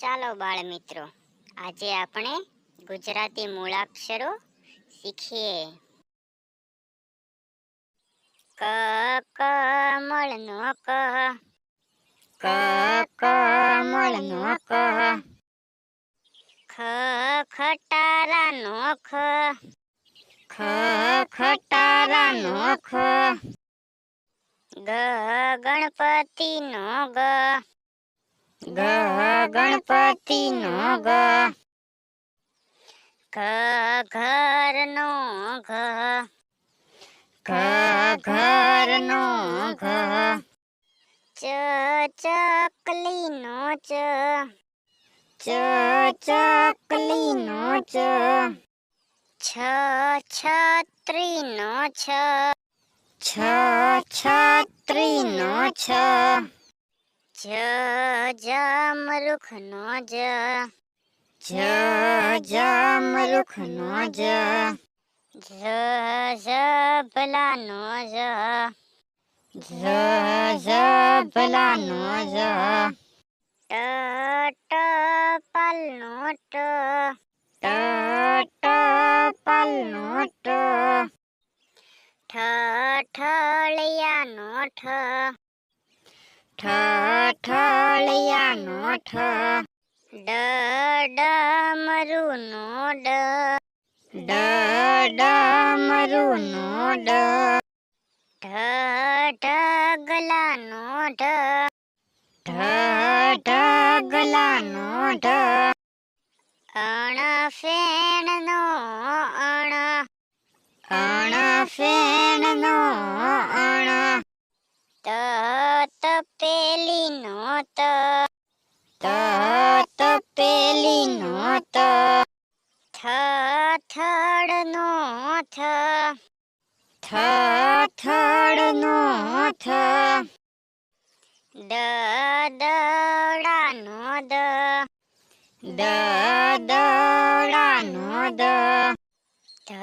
ચાલો બાળ મિત્રો આજે આપણે ગુજરાતી મૂળાક્ષરો શીખીએ. ક કમળનો ક. ક કમળનો ક. ખ ખટારાનો ખ. ખ ખટારાનો ખ. ગ ગણપતિનો ગ. ગ ગણપતિનો ગ ઘ ઘરનો ઘ ઘ ઘરનો ઘ ચ ચકલીનો ચ ચ ચકલીનો ચ છ છત્રીનો છ છ છત્રીનો છ જ જમરૂખનો જ. જ જમરૂખનો જ. જ ઝભલાનો જ. જ જ ટ ટપાલનો ટ. ટ ટપાલનો ટ. ઠ ઠળિયાનો ઠ. ઠ ઠળિયાનો ઠ ડ ડમરુનો ડ ડ ડમરુનો ડ ઢ ઢગલાનો ઢ ઢ ઢગલાનો ઢ અણ ફેણનો અણ અણ ફેણનો અણ ત તપેલીનો ત ત તપેલીનો ત થ થડનો થ થ થડનો થ દ દડાનો દ દ દડાનો દ ધ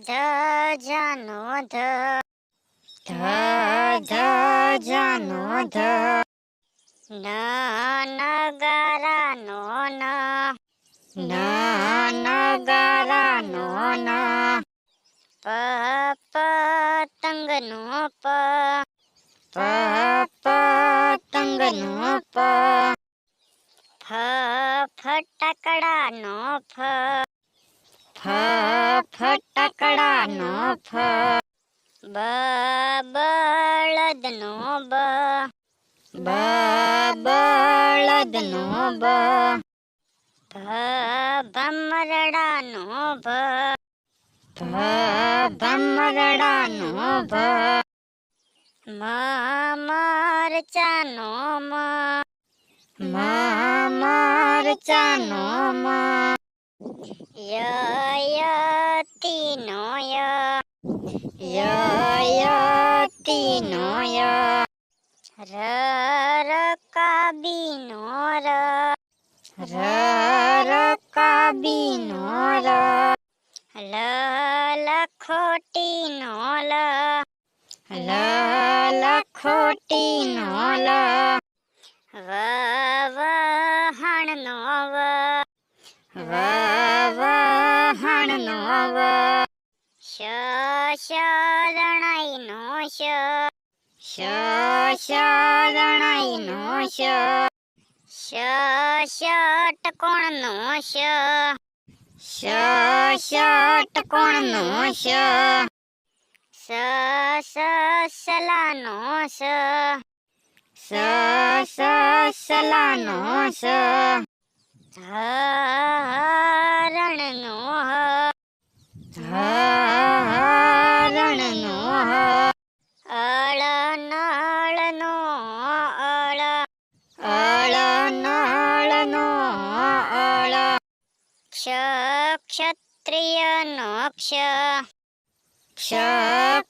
ધજાનો ધ ધ ધજાનો ધ ન નગારાનો ન ન. નગારાનો ન પ પતંગનો પ. પ પતંગનો પ. ફ ફટાકડાનો ફ. ફ ફટાકડાનો ફ. બ બળદનો બ. બ બળદનો બ ભ ભમરડાનો ભ. ભ ભમરડાનો ભ. મરચાનો મ. મરચાનો મ. ય યતીનો ય. ય ય. ર રકાબીનો ર. ર રકાબીનો ર. લ લખોટીનો લ. લ લખોટીનો લ. વ વહાણનો વ. વ વહાણનો વ. શ શરણાઈનો શ. શ નો શ શ શ શ ષટકોણનો શ સ સલાનો સ સ સલાનો સ હ હરણનો ક્ષત્રિયનો ક્ષ ક્ષ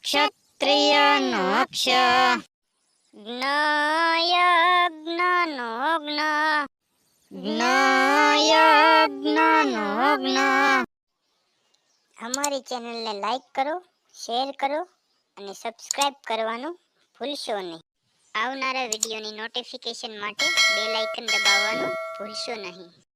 ક્ષત્રિયનો ક્ષ જ્ઞયજ્ઞનો જ્ઞ જ્ઞયજ્ઞનો જ્ઞ અમારી ચેનલને લાઈક કરો શેર કરો અને સબસ્ક્રાઇબ કરવાનું ભૂલશો નહીં. આવનારા વિડીયોની નોટિફિકેશન માટે બેલ આઇકન દબાવવાનું ભૂલશો નહીં.